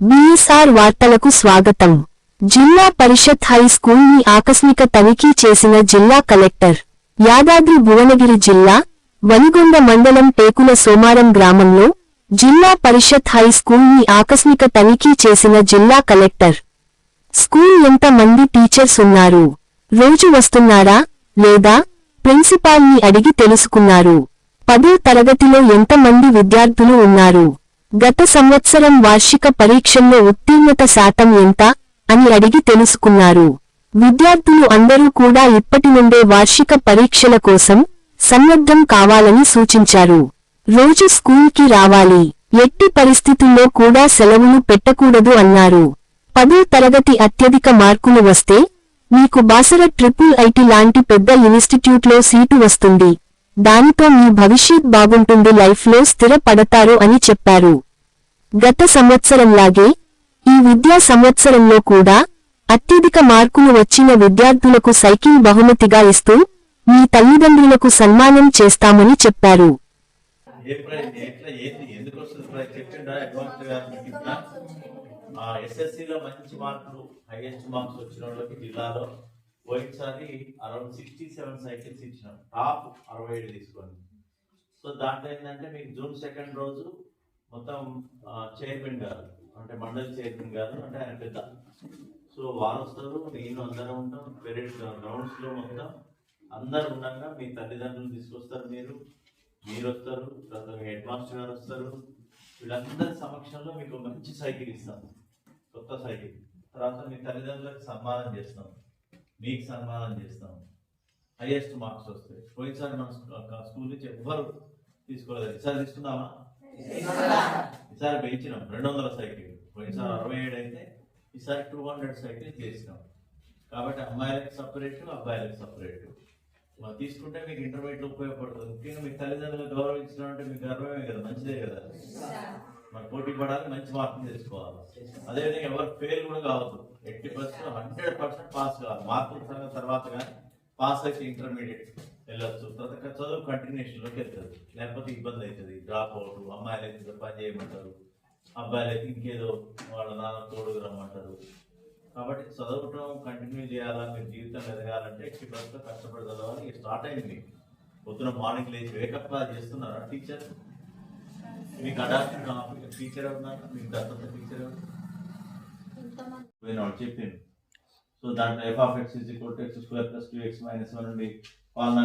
BSR వార్తలకు స్వాగతం. జిల్లా పరిషత్ హై ని ఆకస్మిక తనిఖీ చేసిన జిల్లా కలెక్టర్ యాదాద్రి భువనగిరి జిల్లా వనిగొండ మండలం టేకుల సోమారం గ్రామంలో జిల్లా పరిషత్ హై ని ఆకస్మిక తనిఖీ చేసిన జిల్లా కలెక్టర్. స్కూల్ ఎంత మంది టీచర్స్ ఉన్నారు? రోజు వస్తున్నారా? లేదా ప్రిన్సిపాల్ని అడిగి తెలుసుకున్నారు? పదో తరగతిలో ఎంతమంది విద్యార్థులు ఉన్నారు? గత సంవత్సరం వార్షిక పరీక్షల్లో ఉత్తీర్ణత శాతం ఎంత అని అడిగి తెలుసుకున్నారు. విద్యార్థులు అందరూ కూడా ఇప్పటి నుండే వార్షిక పరీక్షల కోసం సన్నద్ధం కావాలని సూచించారు. రోజు స్కూల్కి రావాలి. ఎట్టి పరిస్థితుల్లో కూడా సెలవులు పెట్టకూడదు అన్నారు. పదో తరగతి అత్యధిక మార్కులు వస్తే మీకు బాసర ట్రిపుల్ ఐటి లాంటి పెద్ద ఇన్స్టిట్యూట్లో సీటు వస్తుంది. దానితో మీ భవిష్యత్ బాగుంటుంది లైఫ్లో స్థిరపడతారు అని చెప్పారు. గత సంవత్సరంలాగే ఈ విద్యా సంవత్సరంలో కూడా అత్యధిక మార్కులు వచ్చిన విద్యార్థులకు సైకిల్ బహుమతిగా ఇస్తూ మీ తల్లిదండ్రులకు సన్మానం చేస్తామని చెప్పారు. మంచి మార్కులు హైయెస్ట్ మార్క్స్ వచ్చిన వాళ్ళకి జిల్లాలో పోయినసారి అరౌండ్ సిక్స్టీ సెవెన్ సైకిల్స్ ఇచ్చినాం. టాప్ అరవై ఏడు తీసుకోండి సో దాంట్లో ఏంటంటే మీకు జూన్ సెకండ్ రోజు మొత్తం చైర్మన్ గారు అంటే మండలి చైర్మన్ గారు అంటే ఆయన పెద్ద. సో వారు వస్తారు నేను అందరం ఉంటాం పెరేడ్ గ్రౌండ్స్లో మొత్తం అందరు ఉండగా మీ తల్లిదండ్రులు తీసుకొస్తారు మీరు మీరు వస్తారు తర్వాత మీ హెడ్ మాస్టర్ గారు వస్తారు. వీళ్ళందరి సమక్షంలో మీకు మంచి సైకిల్ ఇస్తాం. కొత్త సైకిల్ తర్వాత మీ తల్లిదండ్రులకు సన్మానం చేస్తాం. మీకు సన్మానం చేస్తాం. హైయెస్ట్ మార్క్స్ వస్తాయి. పోయినసారి మన స్కూ- స్కూల్ నుంచి ఎవ్వరు తీసుకోలేదు. ఈసారి తీసుకున్నామా ఈసారి పెంచినాం. రెండు వందల సైకిల్ పోయినసారి అరవై ఏడు అయితే ఈసారి టూ హండ్రెడ్ సైకిల్ చేసినాం. కాబట్టి అమ్మాయిలకు సపరేట్ అబ్బాయిలకు సపరేట్. తీసుకుంటే మీకు ఇంటర్మీడియట్ ఉపయోగపడుతుంది. ముఖ్యంగా మీ తల్లిదండ్రులు గౌరవించడం అంటే మీకు గర్వమే కదా మంచిదే కదా. మరి పోటీ పడాలి మంచి మార్కులు తెచ్చుకోవాలి. అదేవిధంగా ఎవరు ఫెయిల్ కూడా కావద్దు. Eighty percent hundred percent pass కావాలి. మార్కుల సంగతి తర్వాత కానీ పాస్ అయితే ఇంటర్మీడియట్ వెళ్ళొచ్చు. తర్వాత చదువు కంటిన్యూషన్లోకి వెళ్తుంది లేకపోతే ఇబ్బంది అవుతుంది. డ్రాప్ అవుట్ అమ్మాయిలు అయితే పని చేయమంటారు. అబ్బాయిలు అయితే ఇంకేదో వాళ్ళ నాన్న తోడుకు రమ్మంటారు. కాబట్టి చదవటం కంటిన్యూ చేయాలా? మీరు జీవితం ఎదగాలంటే ఎట్టి పరిస్థితుల్లో కష్టపడి చదవాలి. స్టార్ట్ అయింది. పొద్దున మార్నింగ్ లేచి వేకప్ చేస్తున్నారు చేస్తున్నారా టీచర్ మీకు అడాప్ట్ టీచర్ ఉన్నారు మీకు దత్తత టీచర్ ఎవరు చెప్పింది. సో దాంట్లో F of X is equal to X square plus two X minus one నుండి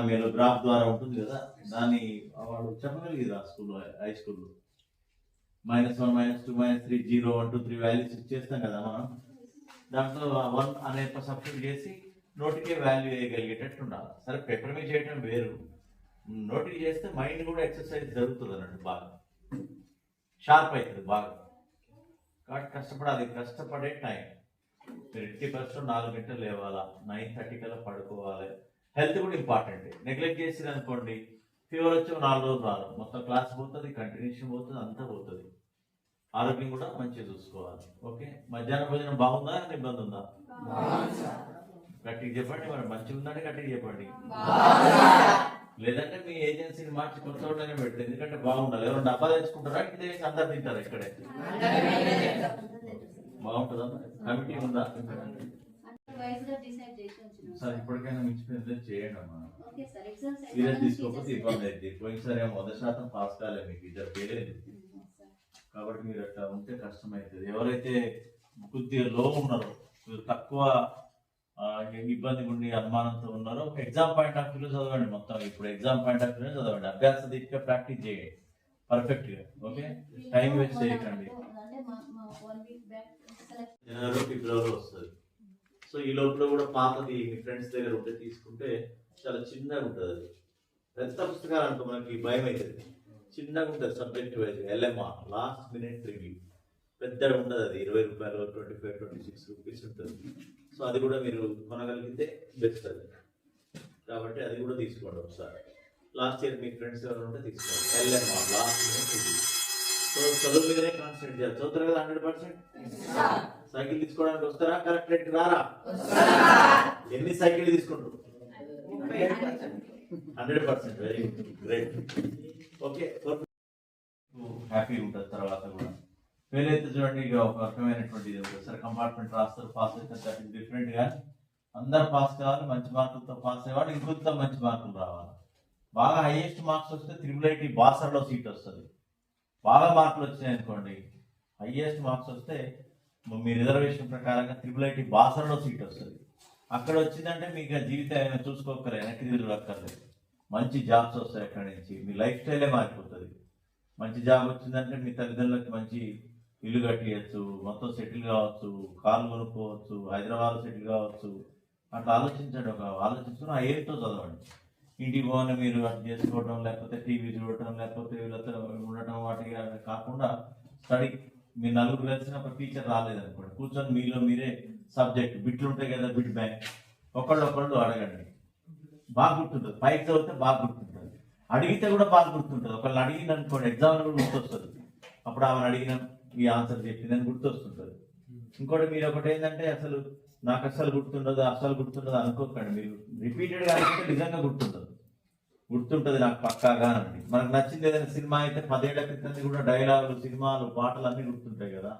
మీరు గ్రాఫ్ ద్వారా ఉంటుంది కదా? దాన్ని వాడు చెప్పగలిగిరా స్కూల్లో హై స్కూల్లో? Minus one minus two minus three zero one two three values ఇచ్చేస్తాం కదా మనం? దాంట్లో వన్ అనే సబ్స్టిట్యూట్ చేసి నోటికే వాల్యూ వేయగలిగేటట్టు ఉండాలి. సరే పేపర్ మీద చేయడం వేరు. నోటికి చేస్తే మైండ్ కూడా ఎక్సర్సైజ్ జరుగుతుంది అన్నట్టు బాగా. షార్ప్ అవుతుంది బాగా. కాబట్టి కష్టపడాలి కష్టపడే టైం. మీరు ఎయిటీ పర్సెంట్ నాలుగు గంటలు లేవాలా? నైన్ థర్టీ కల్లా పడుకోవాలి. హెల్త్ కూడా ఇంపార్టెంట్. నెగ్లెక్ట్ చేసి అనుకోండి ఫీవర్ వచ్చి నాలుగు రోజులు రాదు. మొత్తం క్లాస్ పోతుంది కంటిన్యూషన్ పోతుంది అంతా పోతుంది. ఆరోగ్యం కూడా మంచిగా చూసుకోవాలి. ఓకే? మధ్యాహ్నం భోజనం బాగుందా? ఇబ్బంది ఉందా? గట్టిగా చెప్పండి మరి మంచిగా ఉందంటే గట్టిగా చెప్పండి. లేదంటే మీ ఏజెన్సీని మార్చి కొత్త వాళ్ళనే పెట్టండి. ఎందుకంటే బాగుండాలి. ఎవరు డబ్బా తెచ్చుకుంటారా? ఇదే అందరు తింటారు ఇక్కడే. బాగుంటుందా? కమిటీ ఉందా? సార్ ఇప్పటికైనా మించిపోయింది చేయండి అమ్మా. సీరియస్ తీసుకోకపోతే ఇబ్బంది అయితే పోయినసారి వంద శాతం పాస్ కాలేదు మీకు. ఇద్దరు పేరేది కాబట్టి మీరు అట్లా ఉంటే కష్టం అవుతుంది ఎవరైతే కొద్దిగా లో ఉన్నారో తక్కువ ఇబ్బంది ఉండి అనుమానంతో ఉన్నారో. ఎగ్జామ్ పాయింట్ ఆఫ్ వ్యూలో చదవండి మొత్తం. ఇప్పుడు ఎగ్జామ్ పాయింట్ ఆఫ్ వ్యూలో చదవండి. అభ్యాస దీక్ష ప్రాక్టీస్ చేయండి. పర్ఫెక్ట్గా. ఓకే టైం వేస్ట్ చేయకండి. అంటే మా మా వన్ వీక్ బ్యాక్ సెలెక్ట్ జనవరి ఫిబ్రవరి వస్తుంది. సో ఈ లోపల కూడా పాతది మీ ఫ్రెండ్స్ దగ్గర ఉంటే తీసుకుంటే చాలా చిన్నగా ఉంటుంది అది. పెద్ద పుస్తకాలు అంటూ మనకి భయం అవుతుంది చిన్నగా ఉంటుంది subject wise LMR last minute review పెద్దగా ఉండదు అది. ఇరవై రూపాయలు twenty five twenty six rupees ఉంటుంది. సో అది కూడా మీరు కొనగలిగితే బెస్ట్ అది కాబట్టి అది కూడా తీసుకోండి ఒకసారి. లాస్ట్ ఇయర్ మీ ఫ్రెండ్స్ ఎవరు ఉంటే తీసుకోండి. ఎల్ఎంఆర్ లాస్ట్ రివ్యూ సో చదువు మీదనే కాన్సన్ట్రేట్ చేయాలి. చదువుతారు కదా హండ్రెడ్ పర్సెంట్ సైకిల్ తీసుకోవడానికి వస్తారా? కరెక్ట్ రేట్ రారా? ఎన్ని సైకిల్ తీసుకుంటారు? Hundred percent very good great okay happy ఉంటుంది తర్వాత కూడా. ఫెయిల్ అయితే చూడండి ఇక ఒక రకమైనటువంటి ఒకసారి కంపార్ట్మెంట్ రాస్తారు పాస్ అయితే డిఫరెంట్గా. అందరు పాస్ కావాలి మంచి మార్కులతో పాస్ అయ్యేవాడు ఇంకొంత మంచి మార్కులు రావాలి. బాగా హైయెస్ట్ మార్క్స్ వస్తే త్రిబుల్ ఐటీ బాసర్లో సీట్ వస్తుంది. బాగా మార్కులు వచ్చినాయి అనుకోండి హైయెస్ట్ మార్క్స్ వస్తే మీ రిజర్వేషన్ ప్రకారంగా త్రిబుల్ ఐటీ బాసర్లో సీట్ వస్తుంది. అక్కడ వచ్చిందంటే మీకు జీవితం ఏమైనా చూసుకోకలే వెనక్కి తిరగక్కర్లేదు మంచి జాబ్స్ వస్తాయి అక్కడి నుంచి మీ లైఫ్ స్టైలే మారిపోతుంది. మంచి జాబ్ వచ్చిందంటే మీ తల్లిదండ్రులకి మంచి ఇల్లు కట్టేయచ్చు మొత్తం సెటిల్ కావచ్చు కార్లు కొనుక్కోవచ్చు హైదరాబాద్ సెటిల్ కావచ్చు. అట్లా ఆలోచించండి ఒక ఆలోచించుకుని ఆ చదవండి. ఇంటికి పోవాలి మీరు అది చేసుకోవడం లేకపోతే టీవీ చూడటం లేకపోతే వీళ్ళతో ఉండటం వాటికి కాకుండా స్టడీ. మీ నలుగురు కలిసిన ఒక టీచర్ రాలేదనుకోండి కూర్చొని మీలో మీరే సబ్జెక్ట్ బిట్లు ఉంటాయి కదా బిట్ బ్యాంక్. ఒకళ్ళు ఒకళ్ళు అడగండి. బాగా గుర్తుంటుంది. పైకి చదివితే బాగా గుర్తుంటుంది. అడిగితే కూడా బాగా గుర్తుంటుంది. ఒకళ్ళు అడిగిన అనుకోండి ఎగ్జామ్ కూడా గుర్తొస్తుంది. అప్పుడు ఆమెను అడిగిన. ఈ ఆన్సర్ చెప్పిందని గుర్తొస్తుంటుంది. ఇంకోటి మీరు ఒకటి ఏంటంటే అసలు నాకు అసలు గుర్తుండదు అసలు గుర్తుండదు అనుకోకండి. మీరు రిపీటెడ్గా అనుకుంటే నిజంగా గుర్తుండదు గుర్తుంటుంది నాకు పక్కాగా అండి మనకు నచ్చింది ఏదైనా సినిమా అయితే పదేళ్ళ క్రితం కూడా డైలాగులు సినిమాలు పాటలు అన్నీ గుర్తుంటాయి కదా.